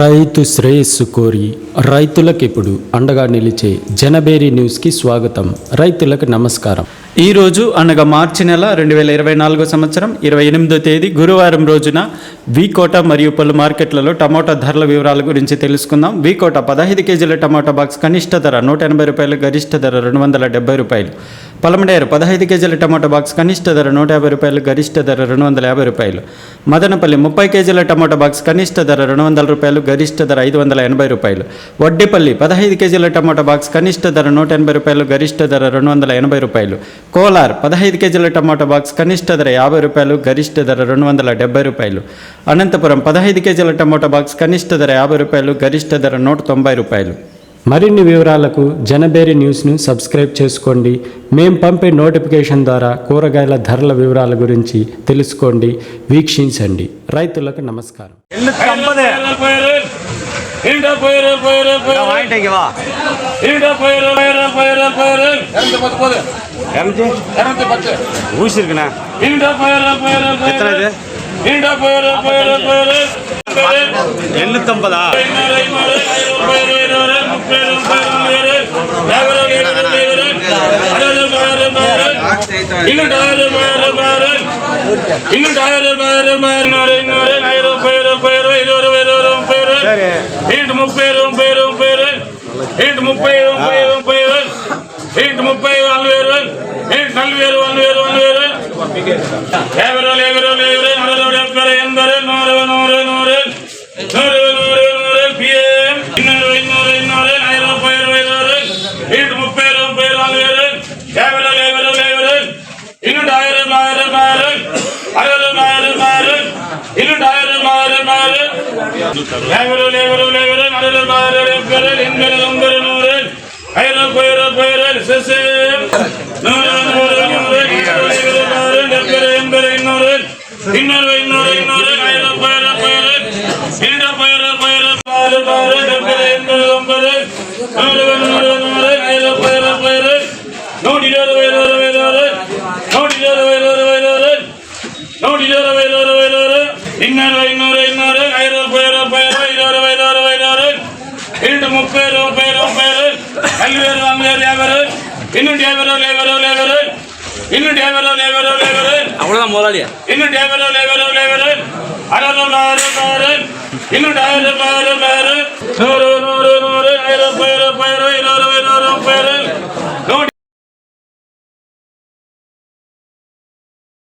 రైతు శ్రేయస్సు కోరి రైతులకు ఇప్పుడు అండగా నిలిచే జనబేరి న్యూస్కి స్వాగతం. రైతులకు నమస్కారం. ఈరోజు అనగా మార్చి నెల రెండు వేల ఇరవై నాలుగో సంవత్సరం ఇరవై ఎనిమిదో తేదీ గురువారం రోజున వీకోట మరియు పలు మార్కెట్లలో టమాటా ధరల వివరాల గురించి తెలుసుకుందాం. వీకోట పదహైదు కేజీల టమాటా బాక్స్ కనిష్ట ధర నూట ఎనభై రూపాయలు గరిష్ట ధర రెండు వందల డెబ్బై రూపాయలు. పలమడేరు పదహైదు కేజీల టమాటా బాక్స్ కనిష్ట ధర నూట యాభై రూపాయలు గరిష్ట ధర రెండు వందల యాభై రూపాయలు. మదనపల్లి ముప్పై కేజీల టమాటా బాక్స్ కనిష్ట ధర రెండు వందల రూపాయలు గరిష్ట ధర ఐదు వందల ఎనభై రూపాయలు. వడ్డేపల్లి పదహైదు కేజీల టమాటా బాక్స్ కనిష్ట ధర నూట ఎనభై రూపాయలు గరిష్ట ధర రెండు వందల ఎనభై రూపాయలు. కోలార్ పదహైదు కేజీల టమాటా బాక్స్ కనిష్ట ధర యాభై రూపాయలు గరిష్ట ధర రెండు వందల డెబ్బై రూపాయలు. అనంతపురం పదహైదు కేజీల టమోటా బాక్స్ కనిష్ట ధర యాభై రూపాయలు గరిష్ట ధర నూట తొంభై రూపాయలు. మరిన్ని వివరాలకు జనబేరి న్యూస్ను సబ్స్క్రైబ్ చేసుకోండి. మేం పంపే నోటిఫికేషన్ ద్వారా కూరగాయల ధరల వివరాల గురించి తెలుసుకోండి వీక్షించండి. రైతులకు నమస్కారం. எண்ணூத்தம்பதா? இன்னும் டாலர் இன்னும் டாலர் இன்னொரு ஐநூறு முப்பது ரூபாய் இருபது ரூபாய் இருபது ரூபாய் முப்பது ரூபாய் இன்று முப்பது ரூபாய் முப்பது ரூபாய் இன்று முப்பது ரூபாய் முப்பது ரூபாய் இன்று முப்பது நாலு பேர் இன்று நாலு பேர் ஒன்று பேர் ஒன்று பேர் ஏவரோ ஏவரோ ஏவரோ ഇന്നലെ ഇന്നോ ഇന്നോ முப்பேரும் பேரும் பேரும் பல்வேறு வாங்குவேறு ஏவரும் இன்னும் டேவரோ லேவரோ லேவரும் இன்னும் டேவரோ லேவரோ லேவரும் அவ்வளோதான் முதலாளியா இன்னும் டேவரோ லேவரோ லேவரும் அரோ லாரோ லாரன் இன்னும் டயரோ லாரோ லாரன் நூறு நூறு